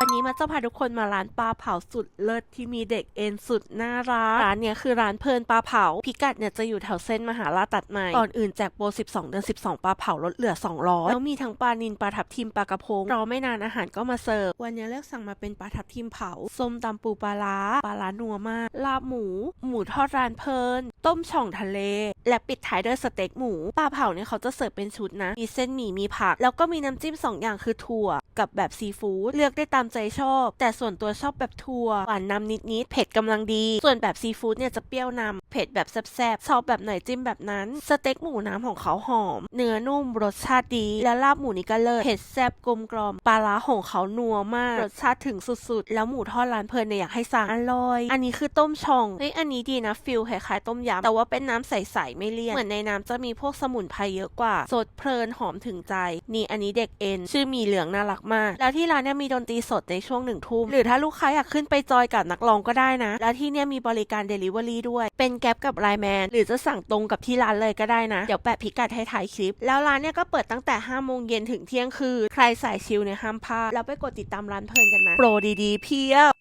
วันนี้มาจะพาทุกคนมาร้านปลาเผาสุดเลิศที่มีเด็กเอ็นสุดน่ารัก ร้านเนี้ยคือร้านเพลินปลาเผา พิกัดเนี่ยจะอยู่แถวเส้นมหาราชตัดใหม่ ก่อนอื่นแจกโปร 12 เดือน 12 ปลาเผาลดเหลือ 200 แล้วมีทั้งปลานิลปลาทับทิมปลากระพง รอไม่นานอาหารก็มาเสิร์ฟ วันนี้เลือกสั่งมาเป็นปลาทับทิมเผา ส้มตำปูปลาร้า ปลาร้านัวมาก ลาบหมู หมูทอดร้านเพลิน ต้มช่องทะเล และปิดท้ายด้วยสเต็กหมู ปลาเผาเนี่ยเขาจะเสิร์ฟเป็นชุดนะ มีเส้นหมี่ มีผัก แล้วก็มีน้ำจิ้มสองอย่างคือถั่ว กับแบบซีฟู้ด เลือกได้ตามใจชอบ แต่ส่วนตัวชอบแบบถั่วหวานนำนิดๆเผ็ดกำลังดี ส่วนแบบซีฟู้ดเนี่ยจะเปรี้ยวนำเผ็ดแบบแซ่บๆชอบแบบไหนจิ้มแบบนั้นสเต็กหมูน้ำของเขาหอม เนื้อนุ่มรสชาติดี และลาบหมูนี่ก็เลิศเผ็ดแซ่บกลมกล่อมปลาร้าของเขานัวมาก รสชาติถึงสุดๆ แล้วหมูทอดร้านเพลินเนี่ยอยากให้สั่งอร่อย อันนี้คือต้มช่องเฮ้ยอันนี้ดีนะฟิลคล้ายๆต้มยำแต่ว่าเป็นน้ำใสๆไม่เลี่ยนเหมือนในน้ำจะมีพวกสมุนไพรเยอะกว่า สดเพลินหอมถึงใจ นี่อันนี้เด็กเอ็นชื่อมีเหลืองน่ารักมาก แล้วที่ร้านเนี่ยมีดนตรีสดในช่วงหนึ่งทุ่มหรือถ้าลูกค้าอยากขึ้นไปจอยกับนักร้องก็ได้นะ แล้วที่เนี่ยมีบริการเดลิเวอรี่ด้วย เป็นแก๊ปกับไลน์แมนหรือจะสั่งตรงกับที่ร้านเลยก็ได้นะ เดี๋ยวแปะพิกัดให้ถ่ายคลิป แล้วร้านเนี่ยก็เปิดตั้งแต่5โมงเย็นถึงเที่ยงคืนใครสายชิลเนี่ยห้ามพลาดแล้วไปกดติดตามร้านเพลินกันนะโปรดีๆเพียบ